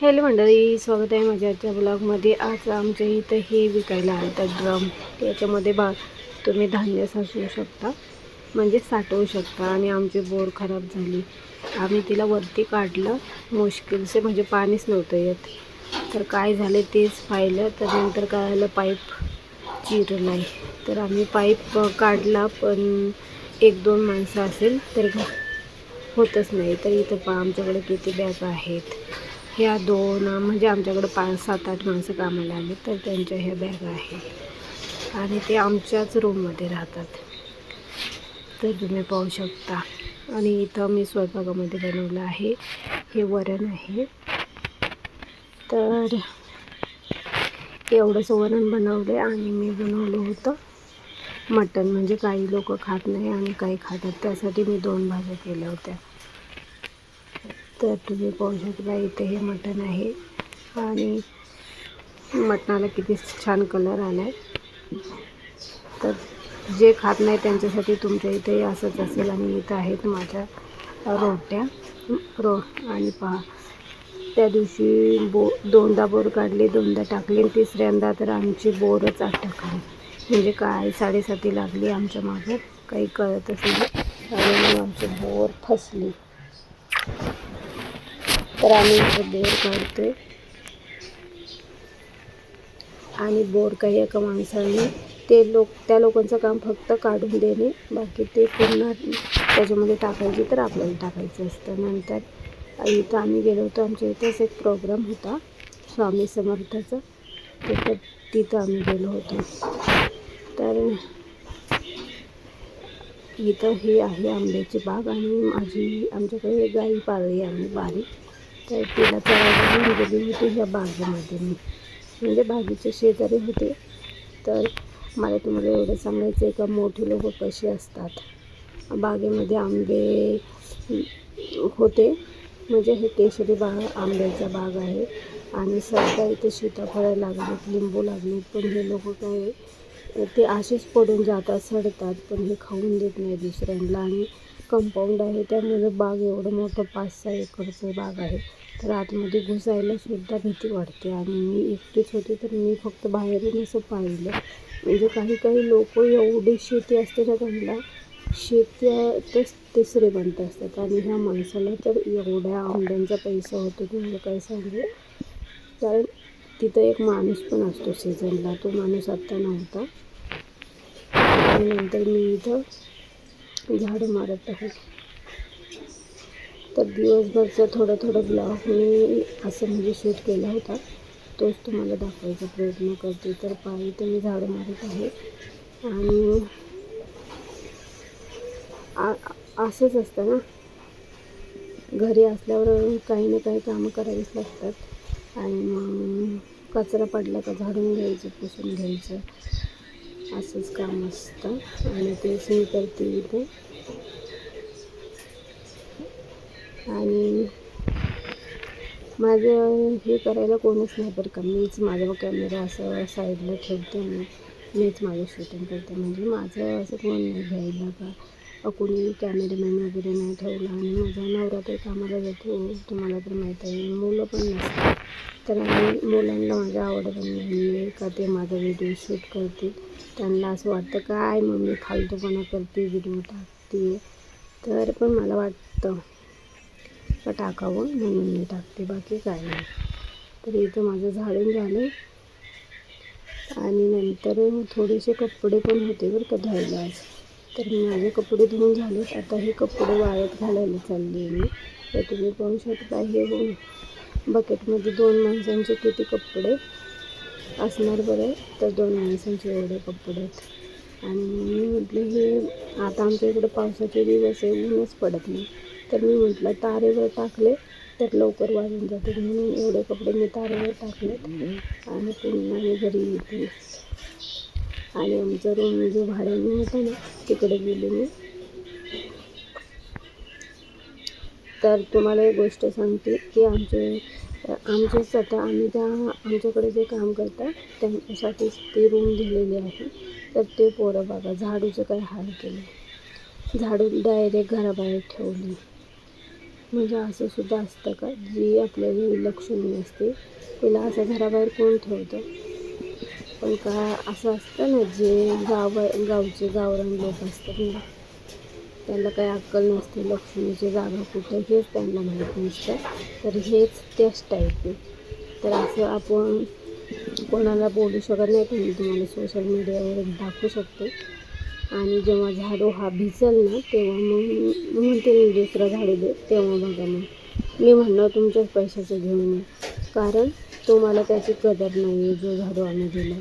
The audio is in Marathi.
हॅलो मंडळी स्वागत आहे माझ्या आजच्या ब्लॉगमध्ये आज आमच्या इथं हे विकायला आणतात ड्रम याच्यामध्ये बा तुम्ही धान्य साचवू शकता म्हणजे साठवू शकता आणि आमची बोर खराब झाली. आम्ही तिला वरती काढलं. मुश्किलसे म्हणजे पाणीच नव्हतं येत. तर काय झालं तेच पाहिलं तर नंतर काय आलं पाईप चिरला आहे तर आम्ही पाईप काढला पण एक दोन माणसं असेल तर होतच नाही. तर इथं पा आमच्याकडे किती बॅग आहेत. ह्या दोन म्हणजे आमच्याकडं पाच सात आठ माणसं कामाला आली तर त्यांच्या ह्या बॅग आहेत. आणि ते आमच्याच रूममध्ये राहतात. तर तुम्ही पाहू शकता. आणि इथं मी स्वयंपाकामध्ये बनवलं आहे. हे वरण आहे. तर एवढंच वरण बनवले आणि मी बनवलं होतं. मटण म्हणजे काही लोक खात नाही आणि काही खातात. त्यासाठी मी दोन भाज्या केल्या होत्या. तर तुम्ही पाहू शकता इथे हे मटण आहे. आणि मटणाला किती छान कलर आला आहे तर जे खात नाही त्यांच्यासाठी तुमच्या इथे असंच असेल आणि इथं आहेत माझ्या रोट्या. रो आणि पहा. त्या दिवशी बो दोनदा बोर काढली दोनदा टाकली आणि तिसऱ्यांदा तर आमची बोरच अटकली म्हणजे काय साडेसाती लागली आमच्या मागं काही कळतच नाही. आणि आमची बोर फसली. तर आम्ही इथं बोर काढतोय. आणि बोर काही एका माणसाने ते लोक त्या लोकांचं काम फक्त काढून देणे बाकी ते पूर्ण त्याच्यामध्ये टाकायचे तर आपल्याला टाकायचं असतं. नंतर इथं आम्ही गेलो होतो आमच्या इथेच एक प्रोग्राम होता स्वामी समर्थाचा. तिथं तिथं आम्ही गेलो होतो. तर इथं ही आहे आंब्याची बाग आणि माझी आमच्याकडे गाई पाळली आम्ही बारीक. तर तिला चढायला घेऊन गेली होती ह्या बागेमध्ये मी म्हणजे बागेचे शेजारी होते. तर मला तुम्हाला एवढं सांगायचं आहे का मोठे लोक कसे असतात? बागेमध्ये आंबे होते. म्हणजे हे केशरी बाग आंब्याचा बाग आहे. आणि सध्या इथे सीताफळं लागलेत लिंबू लागलेत पण हे लोक काय ते असेच पडून जातात सडतात पण हे खाऊन देत नाही दुसऱ्यांना. आणि कंपाऊंड आहे. त्यामुळे बाग एवढं मोठं पाच सहा एकरचं बाग आहे. तर आतमध्ये घुसायला सुद्धा भीती वाटते. आणि मी एकटीच होते तर मी फक्त बाहेरून असं पाहिलं. म्हणजे काही काही लोक एवढी शेती असते ना त्यांना शेतीतच तिसरे बनत असतात. आणि ह्या माणसाला तर एवढ्या आंब्यांचा पैसा होतो तुम्हाला काय सांगू? कारण तिथं एक माणूस पण असतो सीझनला तो माणूस आत्ता नव्हता. त्यानंतर मी इथं झाडं मारत आहे तर दिवसभरचं थोडं थोडं ब्लॉग मी असं म्हणजे शूट केला होता. तोच तुम्हाला दाखवायचा प्रयत्न करते. तर पायी तर मी झाडं मारत आहे. आणि आ- असंच असतं ना? घरी असल्यावर काही ना काही कामं करावीच लागतात. आणि मग कचरा पडला का झाडून घ्यायचं पुसून घ्यायचं. असंच काम असतं आणि तेच मी करते इथे आणि माझं हे करायला कोणीच नाही बरं का. मीच माझा कॅमेरा असं साईडला ठेवते मी मीच माझं शूटिंग करते. म्हणजे माझं असं कोण नाही घ्यायला का. कोणी कॅमेरामॅन वगैरे नाही ठेवला आणि माझा नवरा तर कामाला जातो तुम्हाला तर माहीत आहे. मुलं पण नसतात. तर आम्ही मुलांना माझ्या आवड पण नाही का ते माझा व्हिडिओ शूट करतील. त्यांना असं वाटतं काय मम्मी फालतूपणा करते व्हिडिओ टाकते. तर पण मला वाटतं का टाकावं म्हणून मी टाकते बाकी काय नाही. तर इथं माझं झाडून झालं. आणि नंतर थोडेसे कपडे पण होते बरं का धुवायला आज. तर माझे कपडे धुवून झालेत आता हे कपडे वाळत घालायला चालले मी. तर तुम्ही पाहू शकता हे बकेटमध्ये दोन माणसांचे किती कपडे असणार बरं? तर दोन माणसांचे एवढे कपडे आहेत. आणि मी म्हटलं हे आता आमच्या इकडे पावसाचे दिवस आहे ऊनच पडत नाही. तर मी म्हटलं तारेवर टाकले तर लवकर वाळून जाते म्हणून एवढे कपडे मी तारेवर टाकलेत. आणि पुन्हा मी घरी येते. आणि आमचा रूम जो भाड्याने होता ना तिकडे गेले मी. तर तुम्हाला एक गोष्ट सांगते की आमचे आमचेच आता आम्ही त्या आमच्याकडे जे काम करतात त्यांच्यासाठीच ती रूम दिलेली आहे. तर ते पोरं बघा झाडूचं काय हाल केलं झाडू डायरेक्ट घराबाहेर ठेवली. म्हणजे असं सुद्धा असतं का? जी आपल्याला लक्ष्मी असते तिला असं घराबाहेर कोण ठेवतं? पण का असं असतं ना जे गाव गावचे गावरान लोक असतात ना त्यांना काही अक्कल नसते लक्ष्मीची जागा कुठं हेच त्यांना माहीत नसतं. तर हेच त्याच टाईप तर असं आपण कोणाला बोलू शकत नाही पण मी तुम्हाला सोशल मीडियावर दाखवू शकते. आणि जेव्हा झाडू हा भिजल ना तेव्हा मग म्हणते मी दुसरं झाडू दे तेव्हा बघा मग. मी म्हणणार तुमच्याच पैशाचं घेऊन कारण तुम्हाला त्याची कदर नाही आहे जो झाडू आम्ही दिला.